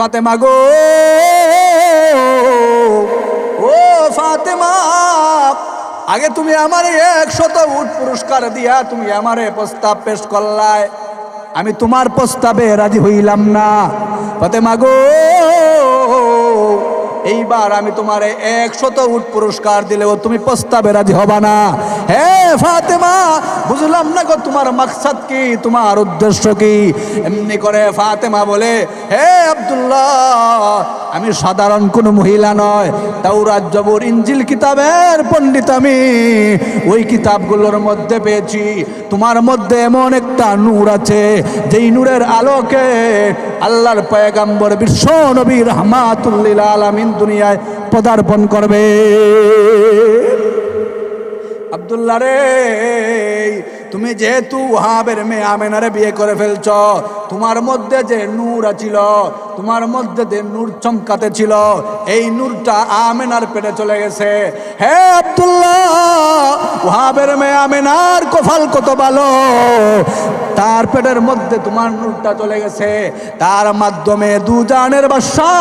ফাতেমা গো। ও ফাতেমা, আগে তুমি আমারে একশত উট পুরস্কার দিয়া তুমি আমারে প্রস্তাব পেশ করলায় আমি তোমার প্রস্তাবে রাজি হইলাম না। ফাতেমা গো এইবার আমি তোমারে একশত উট পুরস্কার দিলেও তুমি প্রস্তাবে রাজি হবা না। হে ফাতেমা, বুঝলাম না গো তোমার মাকসাদ কি, তোমার উদ্দেশ্য কি? এমনি করে ফাতেমা বলে, হে আবদুল্লাহ, আমি সাধারণ কোনো মহিলা নয়। তাওরাত জবর ইঞ্জিল কিতাবের পণ্ডিত আমি। ওই কিতাবগুলোর মধ্যে পেয়েছি। তোমার মধ্যে এমন একটা নূর আছে, যেই নূরের আলোকে আল্লাহর পয়গাম্বর বিশ্ব নবী রহমাতুল্লিল আলামিন দুনিয়ায় পদার্পণ করবে। আবদুল্লাহ রে, তুমি যেহেতু ওহাবের মেয়ে আমেনারে বিয়ে করে ফেলছ, তোমার মধ্যে যে নূর ছিল তোমার মধ্যে যে নূর চমকাতে ছিল, এই নূরটা আমেনার পেটে চলে গেছে। হে আব্দুল্লাহ! ওহাবের মেয়ে আমেনার কফাল কত ভালো। তার পেটের মধ্যে তোমার নূরটা চলে গেছে। তার মাধ্যমে দুজানের বাসা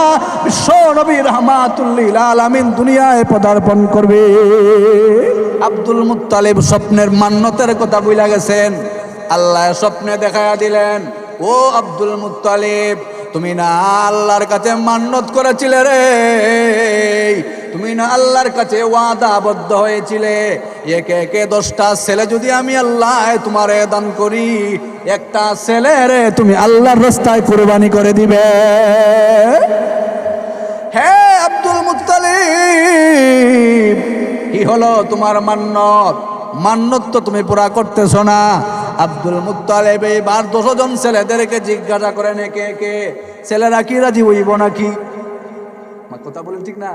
বিশ্ব নবী রহমাতুল্লিল আলামিন দুনিয়ায় পদার্পণ করবে। আব্দুল মুত্তালিব স্বপ্নের মান্যতের কথা বইলা গেছেন। আল্লাহ স্বপ্নে দেখায়া দিলেন, ও আব্দুল মুত্তালিব তুমি না আল্লাহর কাছে মান্যত করেছিলে রে। তুমি না আল্লাহর কাছে ওয়াদাবদ্ধ হয়েছিলে। একে একে দশটা ছেলে যদি আমি আল্লাহ তোমারে দান করি, একটা ছেলে রে তুমি আল্লাহর রাস্তায় কোরবানি করে দিবে। হে আব্দুল মুত্তালিব, কি হলো তোমার মান্নত? মান্নত তো তুমি পুরা করতেছ না। আব্দুল মুত্তালিব এইবার দশজন ছেলেদেরকে জিজ্ঞাসা করেন একে একে ছেলেরা কি রাজি হইব নাকি? কথা বলেন ঠিক না?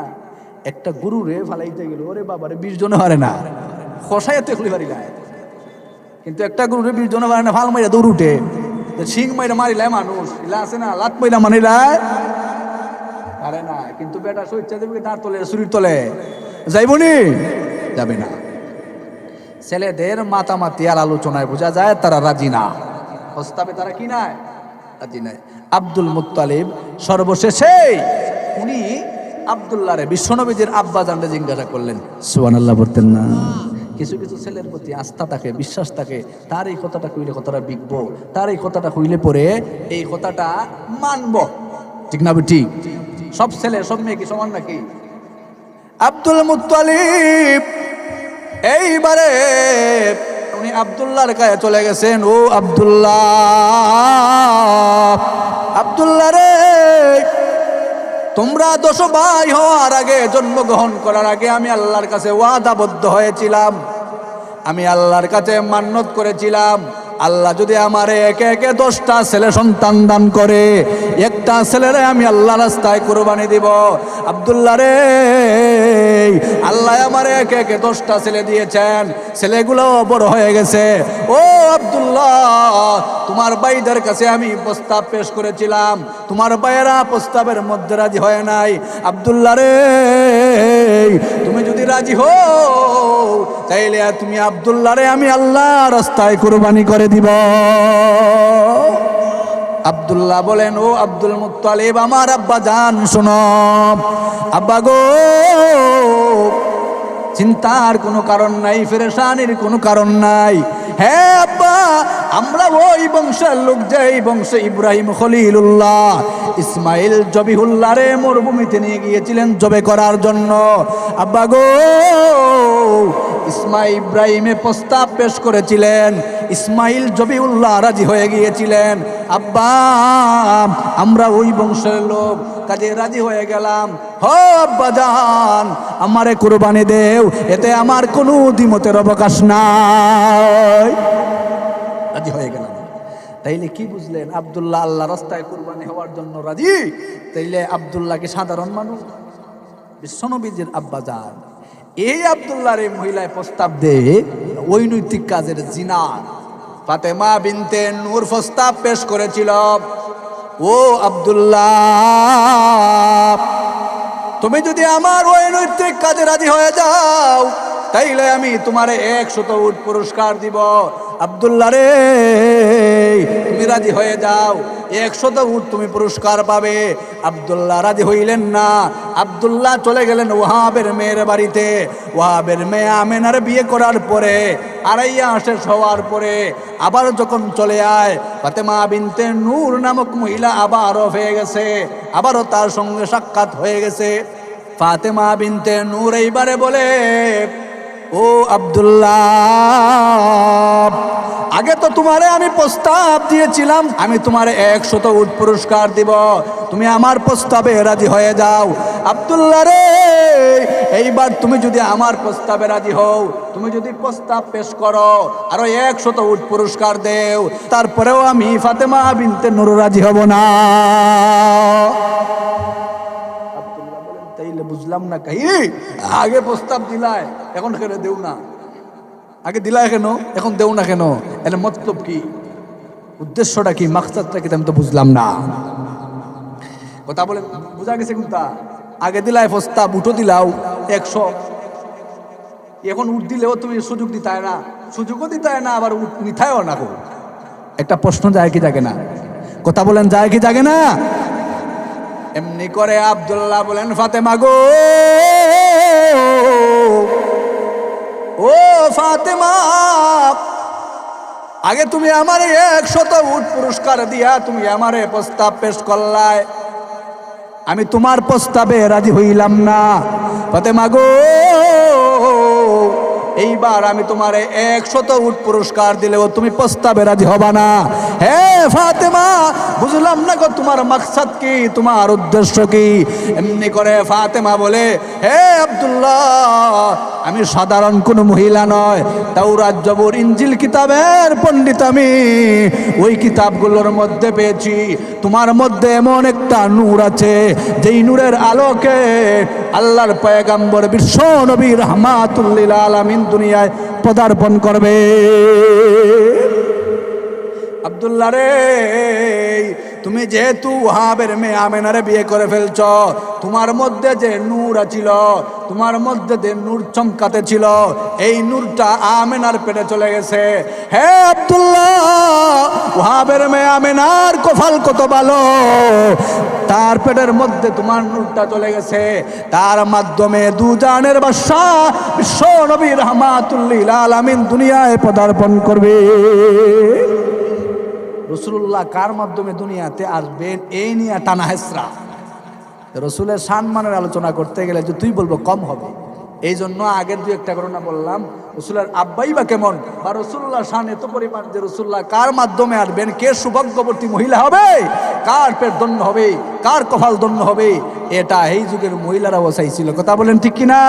একটা গুরু রে ফালাইতে গেল, ওরে বাবারে বিশ জনে হারে না। খসাইতে খুলি পারি না কিন্তু একটা গুরু রে বিশ জনে হারে না, ফাল মাইরা দৌড় উঠে। শিং মাইরা মারিলায় মানুষ, ইলা আছে না, লাত মাইরা মানিলায় আরে না, কিন্তু বেটা সইচ্ছা দেবে দাঁড় তলে শরীর তলে। যাইবনি যাবে না। ছেলেদের মাতামাতি আর আলোচনায় বোঝা যায় তারা রাজি না। প্রস্তাবে তারা কি নাই? রাজি নাই। আব্দুল মুত্তালিব সর্বশেষে উনি আবদুল্লাহরে বিশ্বনবীজির আব্বা জানলে জিজ্ঞাসা করলেন সুবান আল্লাহ বলতেন না? কিছু কিছু ছেলের প্রতি আস্থা থাকে, বিশ্বাস থাকে, তার এই কথাটা কইলে কথাটা বিকবো, তার এই কথাটা কইলে পরে এই কথাটা মানব। ঠিক না ঠিক সব ছেলে, সব মেয়ে কি সমান নাকি? আব্দুল মুত্তালিব এইবারে উনি আব্দুল্লাহর গায়ে চলে গেছেন, ও আব্দুল্লাহ। আব্দুল্লাহ রে, তোমরা দশ ভাই হওয়ার আগে, জন্মগ্রহণ করার আগে আমি আল্লাহর কাছে ওয়াদাবদ্ধ হয়েছিলাম। আমি আল্লাহর কাছে মান্যত করেছিলাম। আল্লাহ যদি আমারে একে একে দশটা ছেলে সন্তান দান করে, একটা ছেলেরে আমি আল্লাহ রাস্তায় কোরবানি দিব। আবদুল্লাহ রে, আল্লাহ একে একে দশটা ছেলে দিয়েছেন? ছেলেগুলো বড় হয়ে গেছে। ও আবদুল্লাহ, তোমার ভাইদের কাছে আমি প্রস্তাব পেশ করেছিলাম। তোমার ভাইয়েরা প্রস্তাবের মধ্যে রাজি হয় নাই। আবদুল্লাহ রে, তুমি যদি রাজি হও, তাইলে তুমি আবদুল্লাহ রে, আমি আল্লাহ রাস্তায় কোরবানি করে দিব। আব্দুল্লাহ বলেন, ও আব্দুল মুত্তালিব, আমার আব্বা জান, শোনো। আব্বা গো চিন্তার কোনো কারণ নাই, ফেরেশানির কোনো কারণ নাই। হ্যাঁ আব্বা, আমরা ওই বংশের লোক যে এই বংশে ইব্রাহিম খলিলুল্লাহ, ইসমাইল জবিহুল্লাহ রে মরুভূমিতে নিয়ে গিয়েছিলেন জবে করার জন্য। আব্বা গো, ইসমাইল ইব্রাহিমে প্রস্তাব পেশ করেছিলেন, ইসমাইল জবিউল্লাহ রাজি হয়ে গিয়েছিলেন। আব্বা, আমরা ওই বংশের লোক কাজে রাজি হয়ে গেলাম। হো আব্বা জান, আমারে কুরবানি দেও, এতে আমার কোনো দ্বিমতের অবকাশ নাই। রাজি হয়ে গেলাম। তাইলে কি বুঝলেন, আব্দুল্লাহ আল্লাহ রাস্তায় কুরবানি হওয়ার জন্য রাজি? তাইলে আব্দুল্লাহ কি সাধারণ মানুষ? বিশ্বনবীজির আব্বাজান এই আব্দুল্লাহর এই মহিলায় প্রস্তাব দে ঐনৈতিক কাজের জিনা। ফাতেমা বিনতে নূর প্রস্তাব পেশ করেছিল। ও আবদুল্লাহ তুমি যদি আমার ওই নৈতিক কাজে রাজি হয়ে যাও তাইলে আমি তোমারে একশত উট পুরস্কার দিব। আবদুল্লাহ রে, তুমি রাজি হয়ে যাও। একশত উট তুমি পুরস্কার পাবে। আবদুল্লাহ রাজি হইলেন না। আবদুল্লাহ চলে গেলেন ওয়াহাবের মেয়ের বাড়িতে। ওয়াহাবের মেয়ে আমেনার বিয়ে করার পরে আড়াইয়া শেষ হওয়ার পরে আবার যখন চলে আয়, ফাতেমা বিনতে নূর নামক মহিলা আবারও হয়ে গেছে। আবারও তার সঙ্গে সাক্ষাৎ হয়ে গেছে। ফাতেমা বিনতে নূর এইবারে বলে ও আব্দুল্লাহ, আগে তো তোমারে আমি প্রস্তাব দিয়েছিলাম, আমি তোমারে একশত উট পুরস্কার দিব। তুমি আমার প্রস্তাবে রাজি হয়ে যাও। আব্দুল্লাহ রে, এইবার তুমি যদি আমার প্রস্তাবে রাজি হও, তুমি যদি প্রস্তাব পেশ করো, আরও একশত উট পুরস্কার দেও, তারপরেও আমি ফাতেমা বিনতে নুরু রাজি হব না। বুঝলাম না কাহি আগে প্রস্তাব দিলায় এখন কেন দেও না? আগে দিলায় কেন? এখন দেও না কেন? এর মতলব কি? উদ্দেশ্যটা কি? মাকসাদটা কি? আমি তো বুঝলাম না। কথা বলে বোঝা গেছে কোনটা? আগে দিলাই প্রস্তাব, উঠো দিলাও, একশো। এখন উঠ দিলেও তুমি সুযোগ দিতায় না। সুযোগও দিতায় না, আবার উঠ নিথায়ও না একটা প্রশ্ন যায় কি জাগে না? কথা বলেন, যায় কি জাগে না? এমনি করে আবদুল্লাহ বলেন, ফাতেমা গো! ও ফাতেমা, আগে তুমি আমারে একশত উট পুরস্কার দিয়া তুমি আমারে প্রস্তাব পেশ করলায় আমি তোমার প্রস্তাবে রাজি হইলাম না। ফাতেমা গো! এইবার আমি তোমার একশত উট পুরস্কার দিলেও তুমি প্রস্তাবে রাজি হবা না। হে ফাতেমা, বুঝলাম না গো তোমার মাকসাদ কি, তোমার উদ্দেশ্য কি? এমনি করে ফাতেমা বলে, হে আবদুল্লাহ, আমি সাধারণ কোনো মহিলা নয়। তাওরাত জবর ইঞ্জিল কিতাবের পণ্ডিত আমি। ওই কিতাবগুলোর মধ্যে পেয়েছি। তোমার মধ্যে এমন একটা নূর আছে, যেই নূরের আলোকে আল্লাহর পয়গাম্বর বিশ্ব নবী রহমাতুল্লিল আলামিন দুনিয়ায় পদার্পণ করবে। আব্দুল্লাহ রে, তুমি যেহেতু হাবের মেয়ে আমেনারে বিয়ে করে ফেলছ, তোমার মধ্যে যে নূর ছিল তোমার মধ্যে যে নূর চমকাতে ছিল, এই নূরটা আমেনার পেটে চলে গেছে। হে আব্দুল্লাহ, ওহাবের মেয়ে আমেনার কফাল কত ভালো? তার পেটের মধ্যে তোমার নূরটা চলে গেছে। তার মাধ্যমে দুজানের বাসা বিশ্ব নবী রহমাতুল্লিল আলামিন দুনিয়ায় পদার্পণ করবে। রসুল্লাহ কার মাধ্যমে দুনিয়াতে আসবেন? এই নিয়ে টানা হেসরা। রসুলের সম্মানের আলোচনা করতে গেলে যে তুই বলব কম হবে। এই জন্য আগের দু একটা ঘটনা বললাম, রসুলের আব্বাই বা কেমন? বা রসুল্লাহ শান এত পরিমাণ যে রসুল্লাহ কার মাধ্যমে আসবেন? কে সৌভাগ্যবর্তী মহিলা হবে? কার পেট দণ্ড হবে? কার কপাল দণ্ড হবে? এটা এই যুগের মহিলারা বসাইছিল। কথা বলেন ঠিক কিনা?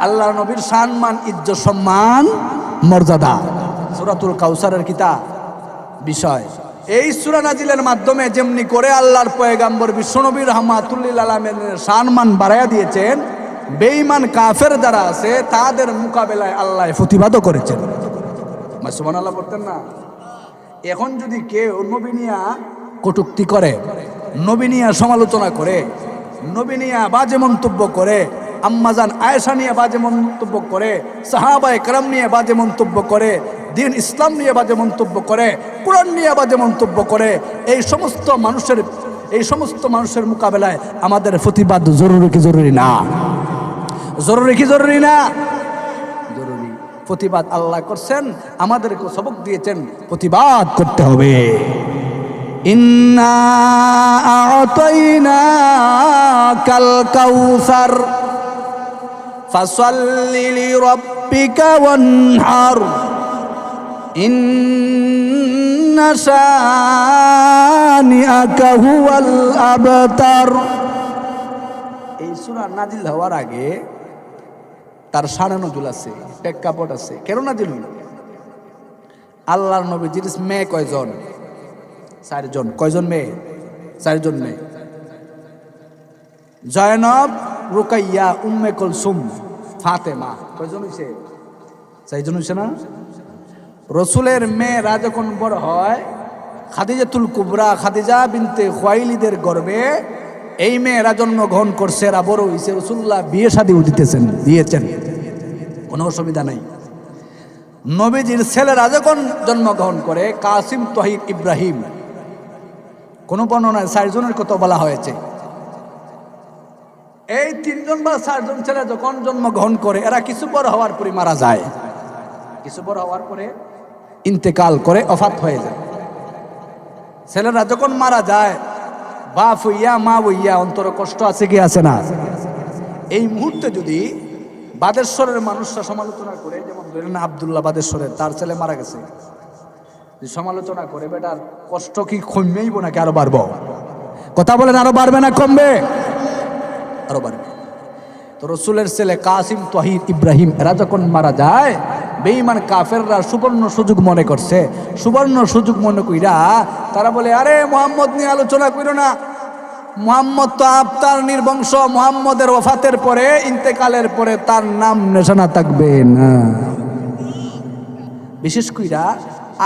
আল্লাহ নবীর সম্মান, ইজ্জত, সম্মান, মর্যাদা। সুরাতুল কাউসারের কিতা বিষয়। এই সুরা নাজিলের মাধ্যমে যেমনি করে আল্লাহর পয়গাম্বর বিশ্বনবী রহমাতুল্লিল আলমের সম্মান বাড়াইয়া দিয়েছেন, বেঈমান কাফের যারা আছে, তাদের মোকাবেলায় আল্লাহ প্রতিবাদও করেছেন। সুমান আল্লাহ করতেন না? এখন যদি কেউ নবীনিয়া কটুক্তি করে নবীনিয়া সমালোচনা করে নবীনিয়া বাজে মন্তব্য করে, আম্মাজান আয়েশা নিয়ে বাজে মন্তব্য করে সাহাবা একরাম নিয়ে বাজে মন্তব্য করে দিন ইসলাম নিয়ে বাজে মন্তব্য করে, কোরআন নিয়ে বাজে মন্তব্য করে, এই সমস্ত মানুষের, এই সমস্ত মানুষের মোকাবেলায় আমাদের প্রতিবাদ জরুরি কি জরুরি না? জরুরি কি জরুরি না? জরুরি। প্রতিবাদ আল্লাহ করছেন, আমাদেরকে সবক দিয়েছেন, প্রতিবাদ করতে হবে। ইন্না এই সূরা নাজিল হওয়ার আগে তার সাড়ে নজুল আছে, প্রেক্ষাপট আছে। কেন নাজিল হইল আল্লাহর নবীজির মেয়ে কয়জন? চারজন। কয়জন মেয়ে? চারজন মেয়ে। জয়নব, রুকাইয়া, উম্মে কুলসুম, ফাতেমা। কয়জন হইছে? চারজন হইছে না? রসুলের মেয়েরা যখন বড় হয়, খাদিজাতুল কুবরা, খাদিজা বিনতে খোয়াইলিদের গর্বে এই মেয়েরা জন্মগ্রহণ করছে, এরা বড় হইছে, রসুল্লাহ বিয়ে শাদিও দিতেছেন, দিয়েছেন। কোনো অসুবিধা নাই। নবীজির ছেলেরা যখন জন্মগ্রহণ করে, কাসিম তহিদ ইব্রাহিম, কোন বর্ণনায় চারজনের কথা বলা হয়েছে। এই তিনজন বা চারজন ছেলে যখন জন্মগ্রহণ করে, এরা কিছু বড় হওয়ার পরে মারা যায়। কিছু বড় হওয়ার পরে ইন্তেকাল করে অফাত হয়ে যায়। ছেলেরা যখন মারা যায়, বাপ হইয়া, মা হইয়া, অন্তর কষ্ট আছে কি আছে না? এই মুহূর্তে যদি বাদেশ্বরের মানুষরা সমালোচনা করে, যেমন ধরেন আবদুল্লাহ বাদেশ্বরের, তার ছেলে মারা গেছে। সমালোচনা করে, বেটার কষ্ট কি কমেইব নাকি আরও বাড়বো? কথা বলেন, আরও বাড়বে না কমবে? আরও বাড়বে। তো রসুলের ছেলে কাসিম তহিদ ইব্রাহিম, এরা যখন মারা যায় বেঈমান কাফেররা সুবর্ণ সুযোগ মনে করছে। সুবর্ণ সুযোগ মনে কইরা তারা বলে, আরে মোহাম্মদ নিয়ে আলোচনা করো না। মোহাম্মদ তো আফতার নির্বংশ, মোহাম্মদের ওফাতের পরে, ইন্তেকালের পরে তার নাম নেশানা থাকবে না। বিশেষ কইরা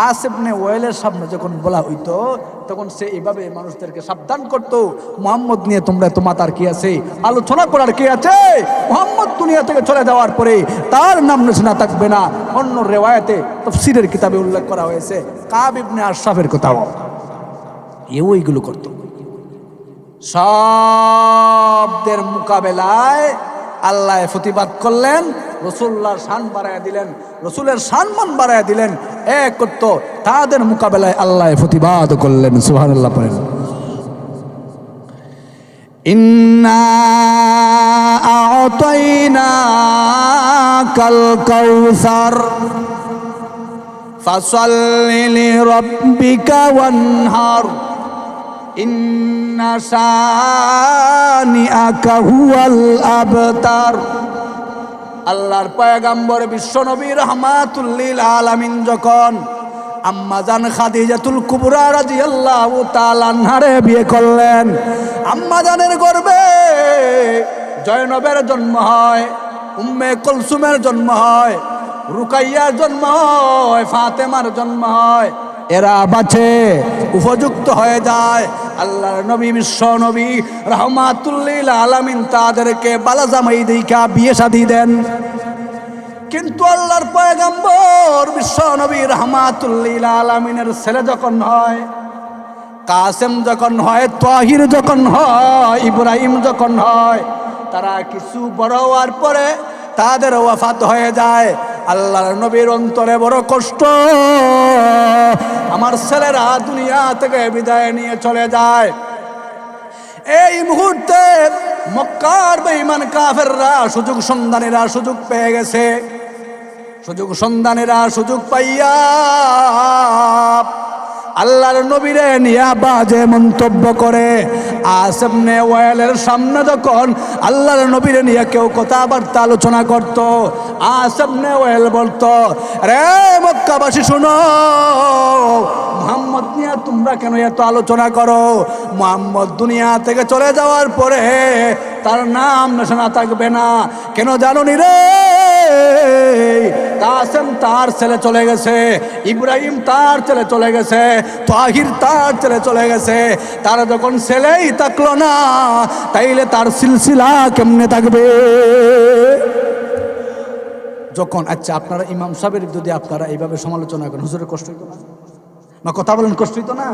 আসেবনে ওয়েলের সামনে যখন বলা হইতো, তখন সে এভাবে মানুষদেরকে সাবধান করতো। মোহাম্মদ নিয়ে তোমরা তো মাতার কি আছে? আলোচনা করার কি আছে? মোহাম্মদ দুনিয়া থেকে চলে যাওয়ার পরে তার নাম নিশানা থাকবে না। অন্য রেওয়ায়তে তফসিরের কিতাবে উল্লেখ করা হয়েছে, কাব ইবনে আশরাফের কথাও। এও এইগুলো করতো। সবদের মোকাবেলায় আল্লাহ প্রতিবাদ করলেন রসুল্লার শান বাড়াইয়া দিলেন, রসুলের সম্মান বাড়াইয়া দিলেন, এক করতো তাদের মোকাবেলায় আল্লাহ প্রতিবাদ করলেন সুহান আল্লাহ পড়েন। ইন্না কাল আল্লাহর পয়গাম্বর বিশ্বনবী রহমাতুল্লিল আলামিন যখন আম্মাজান খাদিজাতুল কুবরা রাদিয়াল্লাহু তাআলা আনহারে বিয়ে করলেন আম্মাজানের গর্ভে জয়নবের জন্ম হয়, উম্মে কলসুমের জন্ম হয়, রুকাইয়ার জন্ম হয়, ফাতেমার জন্ম হয়। এরা বাঁচে উপযুক্ত হয়ে যায়। আল্লাহর নবী, বিশ্ব নবী, রহমাতুল্লিল আলামিন তাদেরকে বালাজামাই দেখা বিয়ে শাদি দেন। কিন্তু আল্লাহর পয়গাম্বর, বিশ্ব নবী, রহমাতুল্লিল আলামিনের ছেলে যখন হয়, কাসেম যখন হয়, তাহির যখন হয়, ইব্রাহিম যখন হয়, তারা কিছু বড় হওয়ার পরে তাদের ওয়াফাত হয়ে যায়। আল্লাহর নবীর অন্তরে বড় কষ্ট। আমার ছেলেরা দুনিয়া থেকে বিদায় নিয়ে চলে যায়। এই মুহূর্তে মক্কার বেঈমান কাফেররা সুযোগ সন্ধানীরা সুযোগ পেয়ে গেছে। সুযোগ সন্ধানীরা সুযোগ পাইয়া আল্লাহর নবীরে নিয়া বাজে মন্তব্য করে। আসেমনে ওয়েলের সামনে যখন আল্লাহর নবীরে নিয়ে কেউ কথাবার্তা আলোচনা করত আসেমনে ওয়েল বলতো, রে মক্কাবাসী শুনো, মোহাম্মদ নিয়ে তোমরা কেন এত আলোচনা করো? মোহাম্মদ দুনিয়া থেকে চলে যাওয়ার পরে তার নাম নেশানা থাকবে না। কেন জানো নি রে? কাসেম তার ছেলে চলে গেছে, ইব্রাহিম তার ছেলে চলে গেছে, তাহির তার ছেলে চলে গেছে। তার যখন ছেলেই থাকল না, তাইলে তার সিলসিলা কেমনে থাকবে? যখন আচ্ছা আপনারা ইমাম সাহেবের যদি আপনারা এইভাবে সমালোচনা করেন, হুজুরের কষ্ট হইতো না? না, কথা বলেন, কষ্ট হইতো না?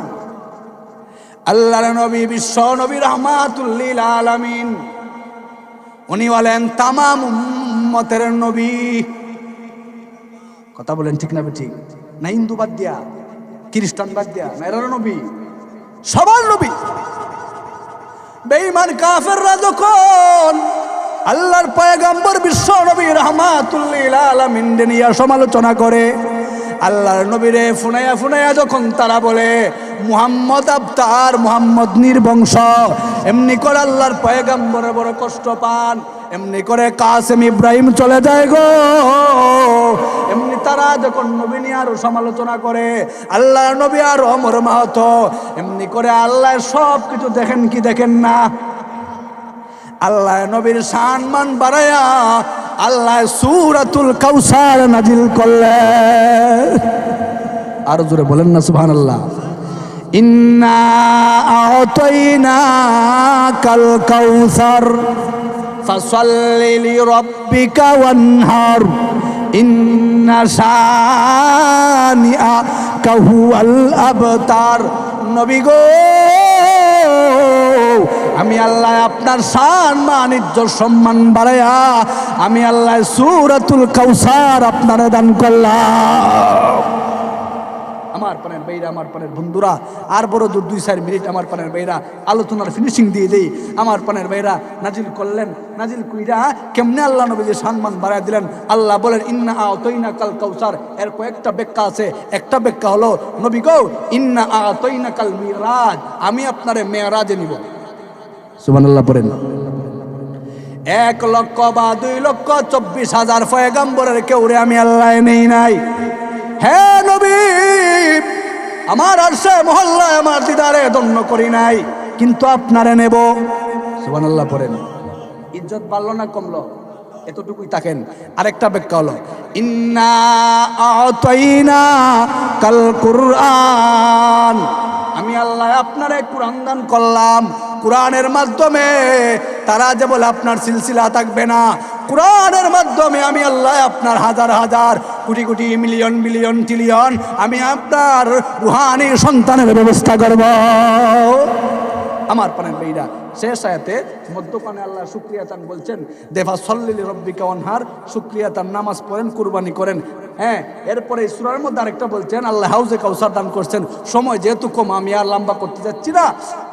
আল্লাহ নবী, বিশ্ব নবী, রহমাতুল্লিল আলামিন। উনি বলেন, তামাম উম্মতের নবী। কথা বলেন ঠিক না ঠিক না হিন্দু বাদ দিয়া, খ্রিস্টান বাদ দিয়া এরা নবী, সবার নবী। বেঈমান কাফেররা যখন আল্লাহর পয়গাম্বর বিশ্ব নবী রহমাতুল্লিল আলামিন নিয়ে সমালোচনা করে, আল্লাহর নবীরে ফুনাইয়া ফুনাইয়া যখন তারা বলে, মুহাম্মদ আবতার, মুহাম্মদ নির্বংশ এমনি করে আল্লাহর পয়গাম্বরে বড় কষ্ট পান। এমনি করে কাসেম ইব্রাহিম চলে যায় গো। এমনি তারা যখন নবী নিয়ে আরও সমালোচনা করে, আল্লাহর নবী আর অমর মাহত, এমনি করে আল্লাহ সব কিছু দেখেন কি দেখেন না? আল্লাহ নবীর সম্মান বাড়ায়া আল্লাহ সুরাতুল কাউসার নাজিল করলেন। আরও জোরে বলেন না সুবহান আল্লাহ ইন্না আতাইনা কাল কাউসার। ফাসাল্লি লিরাব্বিকা ওয়ানহার ইন্না শানিআ কাহু আল আবতার নবী গো, আমি আল্লাহ আপনার সম্মান মানিজ্য সম্মান বাড়াইয়া আমি আল্লাহ সুরাতুল কাউসার আপনারে দান করলাম। আমার পানের বেইরা, আমার পানের বন্ধুরা, আর বড় দূর দুই, চার মিনিট আমার পানের বেইরা আলোচনার ফিনিশিং দিয়ে দেই। আমার পানের বেইরা নাজিল করলেন, নাজিল কুইরা কেমনে আল্লাহ নবী যে সম্মান বাড়ায় দিলেন? আল্লাহ বলেন, ইন্না আ তৈনা কাল কাউসার। এর কয়েকটা ব্যাখ্যা আছে। একটা ব্যাখ্যা হলো, নবী গো, ইন্না আ তৈনা কাল মিরাজ। আমি আপনারে মেয়ারাজে নিব। সুবহানাল্লাহ পড়েন। এক লক্ষ বা দুই লক্ষ চব্বিশ হাজার ফয়গাম্বরের কেউরে আমি আল্লাহ নেই নাই। হ্যাঁ নবী আমার আর সে মহল্লায় আমার দিদারে দন্য করি নাই, কিন্তু আপনারে নেব। সুবানাল্লাহ পড়েন। ইজ্জত বাড়লো না কমলো? এতটুকুই থাকেন। আরেকটা ব্যাখ্যা হলো, ইন্না কাল কুরআন। আমি আল্লাহ আপনারে কোরআন দান করলাম। কোরআনের মাধ্যমে তারা যে বলে আপনার সিলসিলা থাকবে না। কোরআনের মাধ্যমে আমি আল্লাহ আপনার হাজার হাজার crore crore million million trillion আমি আপনার রুহানি সন্তানের ব্যবস্থা করব। আমার পানের মেয়েরা। শেষ আয়াতে মধ্যখানে আল্লাহ শুক্রিয়া চান বলছেন দেভা সল্লিল রব্বিকা অনহার শুক্রিয়া তার নামাজ পড়েন, কুরবানি করেন। হ্যাঁ এরপরে সুরার মধ্যে আরেকটা বলছেন, আল্লাহ হাউজে কাউসার দান করছেন। সময় যেহেতু কম, আমি আর লম্বা করতে যাচ্ছি না।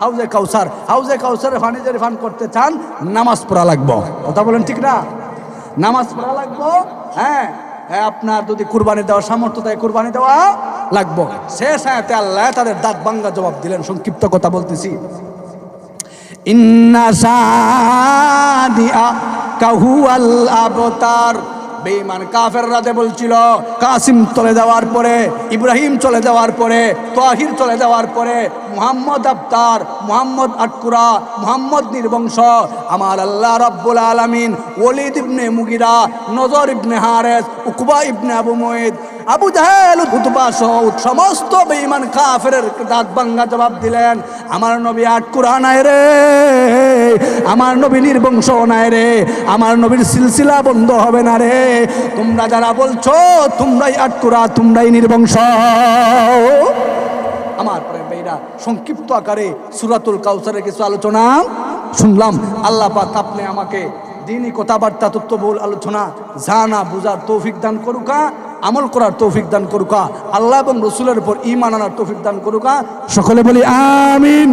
হাউজে কাউসার, হাউজে কাউসারে ফানি যদি ফান করতে চান, নামাজ পড়া লাগবো। কথা বলেন ঠিক না? নামাজ পড়া লাগবো হ্যাঁ হ্যাঁ আপনার যদি কুরবানি দেওয়ার সামর্থ্য দেয় কুরবানি দেওয়া লাগবো। শেষ আয়াতে আল্লাহ তাদের দাঁত ভাঙ্গা জবাব দিলেন, সংক্ষিপ্ত কথা বলতেছি। বেঈমান কাফের রাতে বলছিল, কাসিম চলে যাওয়ার পরে, ইব্রাহিম চলে যাওয়ার পরে, তাহির চলে যাওয়ার পরে, মুহাম্মদ আবতার, মুহাম্মদ আটকুরা, মুহাম্মদ নির্বংশ, আমার আল্লাহ রব্বুল আলামিন ওলিদ ইবনে মুগিরা, নজর ইবনে হারেস, উকবা ইবনে আবু মুঈদ আবু জাহেল উতবা সহ সমস্ত বেঈমান কাফের দাঁত ভাঙ্গা জবাব দিলেন, আমার নবী আট আটকুরা নাই রে, আমার নবী নির্বংশ নাই রে, আমার নবীর সিলসিলা বন্ধ হবে না রে। তোমরা যারা বলছো, তোমরাই আটকুরা, তোমরাই নির্বংশ। আমার বেইরা সংক্ষিপ্ত আকারে সুরাতুল কাউসারের কিছু আলোচনা শুনলাম। আল্লাহ পাক আপনি আমাকে দিনই কথাবার্তা তত্ত্ববহুল আলোচনা, জানা, বোঝার তৌফিক দান করুকা, আমল করার তৌফিক দান করুকা, আল্লাহ এবং রসুলের উপর ইমান আনার তৌফিক দান করুকা। সকলে বলি, আমিন।